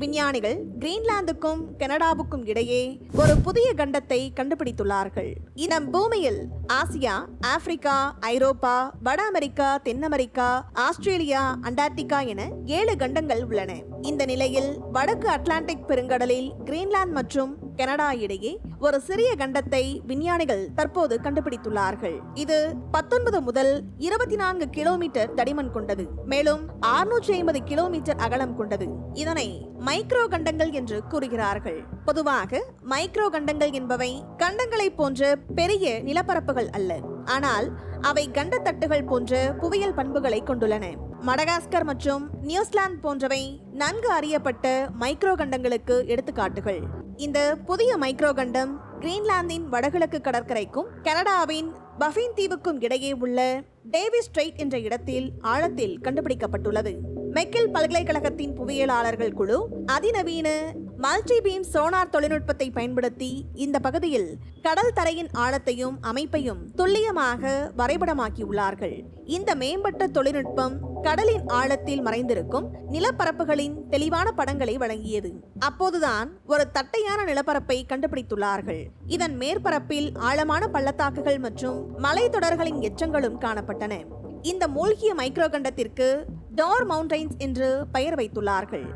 விஞ்ஞானிகள் கிரீன்லாந்துக்கும் கனடாவுக்கும் இடையே ஒரு புதிய கண்டத்தை கண்டுபிடித்துள்ளார்கள். இந்த பூமியில் ஆசியா ஆப்பிரிக்கா ஐரோப்பா வட அமெரிக்கா தென் அமெரிக்கா ஆஸ்திரேலியா அண்டார்டிகா என ஏழு கண்டங்கள் உள்ளன. இந்த நிலையில் வடக்கு அட்லாண்டிக் பெருங்கடலில் கிரீன்லாந்து மற்றும் கனடா இடையே ஒரு சிறிய கண்டத்தை விஞ்ஞானிகள் தற்போது கண்டுபிடித்துள்ளார்கள். இது பத்தொன்பது முதல் இருபத்தி நான்கு கிலோமீட்டர் தடிமன் கொண்டது. மேலும் 650 ஐம்பது கிலோமீட்டர் அகலம் கொண்டது. இதனை மைக்ரோ கண்டங்கள் என்று கூறுகிறார்கள். பொதுவாக மைக்ரோ கண்டங்கள் என்பவை கண்டங்களைப் போன்ற பெரிய நிலப்பரப்புகள் அல்ல. ஆனால் அவை கண்டத்தட்டுகள் போன்ற புவியியல் பண்புகளை கொண்டுள்ளன. மடகாஸ்கர் மற்றும் நியூசிலாந்து போன்றவை நன்கு அறியப்பட்ட மைக்ரோ கண்டங்களுக்கு எடுத்துக்காட்டுகள். இந்த புதிய மைக்ரோ கண்டம் கிரீன்லாந்தின் வடகிழக்கு கடற்கரைக்கும் கனடாவின் பஃபின் தீவுக்கும் இடையே உள்ள டேவிஸ் ஸ்ட்ரெய்ட் என்ற இடத்தில் ஆழத்தில் கண்டுபிடிக்கப்பட்டுள்ளது. மெக்கில் பல்கலைக்கழகத்தின் புவியியலாளர்கள் குழு அதிநவீன மல்டிபீம் சோனார் தொழில்நுட்பத்தை பயன்படுத்தி இந்த பகுதியில் கடல் தரையின் ஆழத்தையும் அமைப்பையும் துல்லியமாக வரைபடமாக்கியுள்ளார்கள். இந்த மேம்பட்ட தொழில்நுட்பம் கடலின் ஆழத்தில் மறைந்திருக்கும் நிலப்பரப்புகளின் தெளிவான படங்களை வழங்கியது. அப்போதுதான் ஒரு தட்டையான நிலப்பரப்பை கண்டுபிடித்துள்ளார்கள். இதன் மேற்பரப்பில் ஆழமான பள்ளத்தாக்குகள் மற்றும் மலைத்தொடர்களின் எச்சங்களும் காணப்பட்டன. இந்த மூழ்கிய மைக்ரோ கண்டத்திற்கு டோர் மவுண்டைன்ஸ் என்று பெயர் வைத்துள்ளார்கள்.